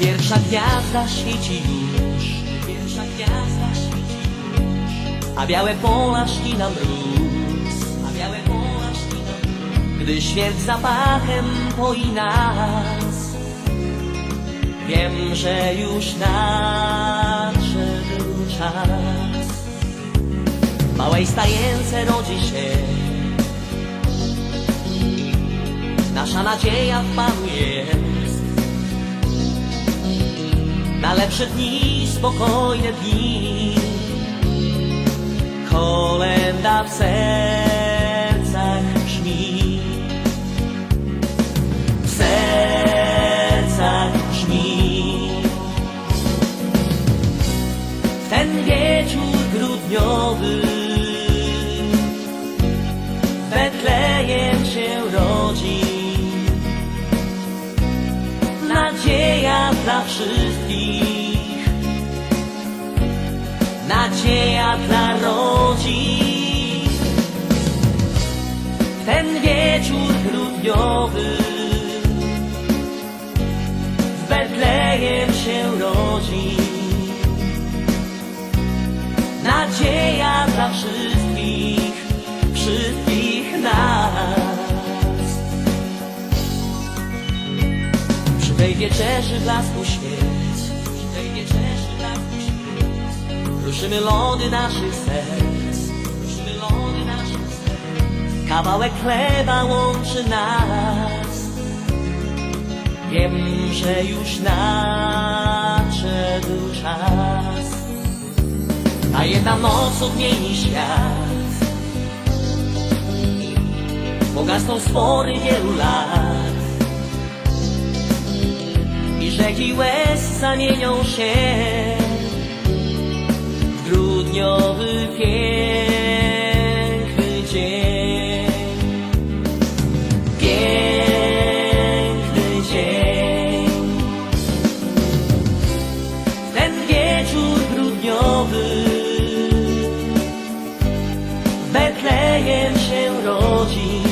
Pierwsza gwiazda świeci już, pierwsza gwiazda świeci już, a białe pola ścina mróz, a białe pola ścina mróz. Gdy świat zapachem poi nas, wiem, że już nadszedł czas. W małej stajence rodzi się Nasza nadzieja w Panu jest Na lepsze dni, spokojne dni Kolenda w sercach brzmi. W sercach brzmi. W ten wieczór grudniowy Betlejem wszystkich. Nadzieja dla rodzin. Ten wieczór grudniowy. W Betlejem się rodzi. Nadzieja dla wszystkich, wszystkich tej wieczerzy blasku przy tej wieczerzy blasku świec, ruszymy lody naszych serc, ruszymy lody naszych serc. Kawałek chleba łączy nas. Wiem, że już nadszedł czas. A jedna noc odmieni świat Pogasną spory wielu lat Rzeki łez zamienią się W grudniowy piękny dzień. Piękny dzień. W ten wieczór grudniowy Betlejem się rodzi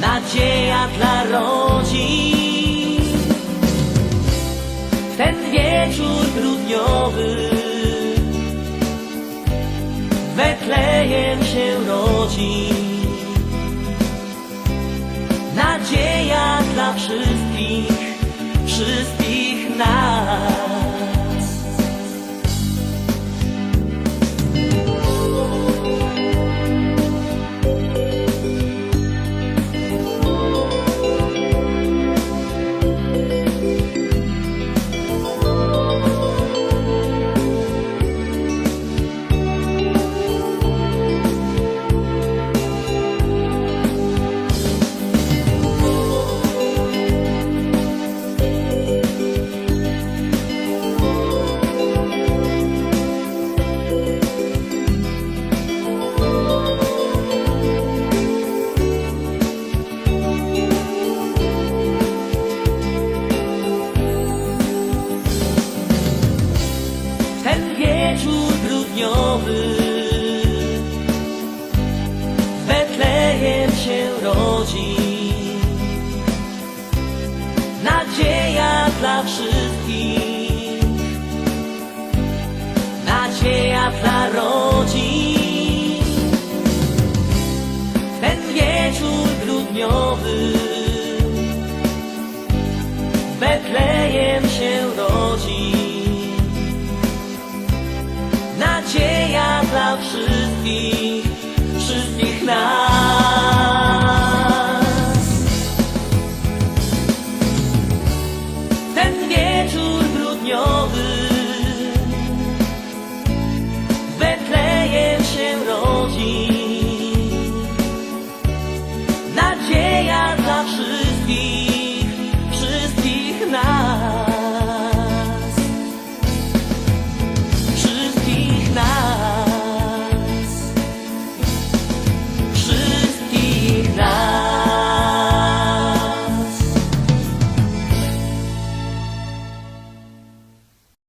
nadzieja dla rodzin. W ten wieczór grudniowy Betlejem się rodzi. Nadzieja dla wszystkich, wszystkich grudniowy Betlejem się rodzi. Nadzieja dla wszystkich. Nadzieja dla rodzin. Ten wieczór grudniowy. W Betlejem się rodzi wszystkich, wszystkich nas.